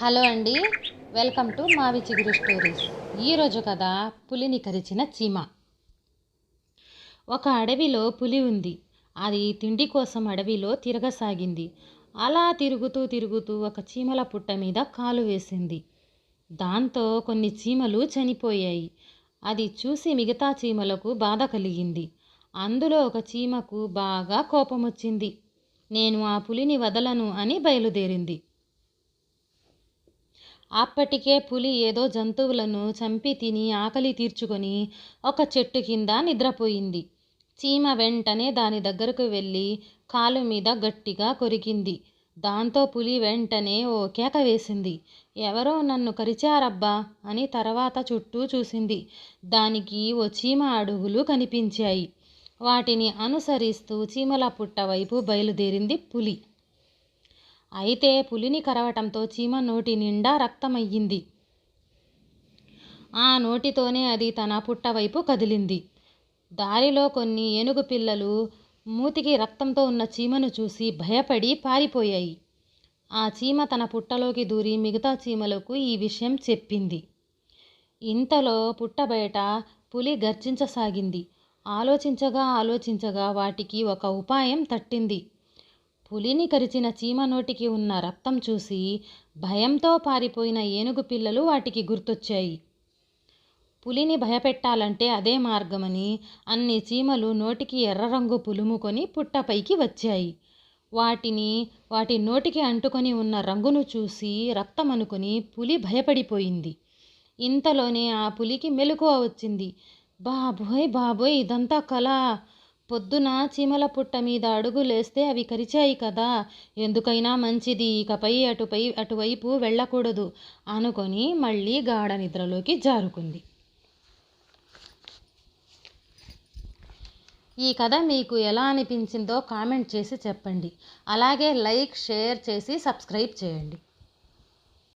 Hello అండి. Welcome to మావి చిగురు స్టోరీస్. ఈరోజు కథ పులిని కరిచిన చీమ. ఒక అడవిలో పులి ఉంది. అది తిండి కోసం అడవిలో తిరగసాగింది. అలా తిరుగుతూ తిరుగుతూ ఒక చీమల పుట్ట మీద కాలు వేసింది. దాంతో కొన్ని చీమలు చనిపోయాయి. అది చూసి మిగతా చీమలకు బాధ కలిగింది. అందులో ఒక చీమకు బాగా కోపం వచ్చింది నేను ఆ పులిని వదలను అని బయలుదేరింది. అప్పటికే పులి ఏదో జంతువులను చంపి తిని ఆకలి తీర్చుకొని ఒక చెట్టు కింద నిద్రపోయింది. చీమ వెంటనే దాని దగ్గరకు వెళ్ళి కాలు మీద గట్టిగా కొరికింది. దాంతో పులి వెంటనే ఓ కేక వేసింది. ఎవరో నన్ను కరిచారబ్బా అని తర్వాత చుట్టూ చూసింది. దానికి ఓ చీమ అడుగులు కనిపించాయి. వాటిని అనుసరిస్తూ చీమల పుట్ట వైపు బయలుదేరింది పులి. అయితే పులిని కరవటంతో చీమ నోటి నిండా రక్తమయ్యింది. ఆ నోటితోనే అది తన పుట్టవైపు కదిలింది. దారిలో కొన్ని ఏనుగు పిల్లలు మూతికి రక్తంతో ఉన్న చీమను చూసి భయపడి పారిపోయాయి. ఆ చీమ తన పుట్టలోకి దూరి మిగతా చీమలకు ఈ విషయం చెప్పింది. ఇంతలో పుట్ట బయట పులి గర్జించసాగింది. ఆలోచించగా ఆలోచించగా వాటికి ఒక ఉపాయం తట్టింది. పులిని కరిచిన చీమ నోటికి ఉన్న రక్తం చూసి భయంతో పారిపోయిన ఏనుగు పిల్లలు వాటికి గుర్తొచ్చాయి. పులిని భయపెట్టాలంటే అదే మార్గమని అన్ని చీమలు నోటికి ఎర్ర రంగు పులుముకొని పుట్టపైకి వచ్చాయి. వాటిని వాటి నోటికి అంటుకొని ఉన్న రంగును చూసి రక్తం అనుకొని పులి భయపడిపోయింది. ఇంతలోనే ఆ పులికి మెలకువ వచ్చింది. బాబోయ్ బాబోయ్ ఇదంతా కళ పొద్దున చీమల పుట్ట మీద అడుగులేస్తే అవి కరిచాయి కదా. ఎందుకైనా మంచిది. ఇకపై అటుపై అటువైపు వెళ్ళకూడదు. అనుకొని మళ్ళీ గాఢ నిద్రలోకి జారుకుంది. ఈ కథ మీకు ఎలా అనిపించిందో కామెంట్ చేసి చెప్పండి. అలాగే లైక్ షేర్ చేసి సబ్స్క్రైబ్ చేయండి.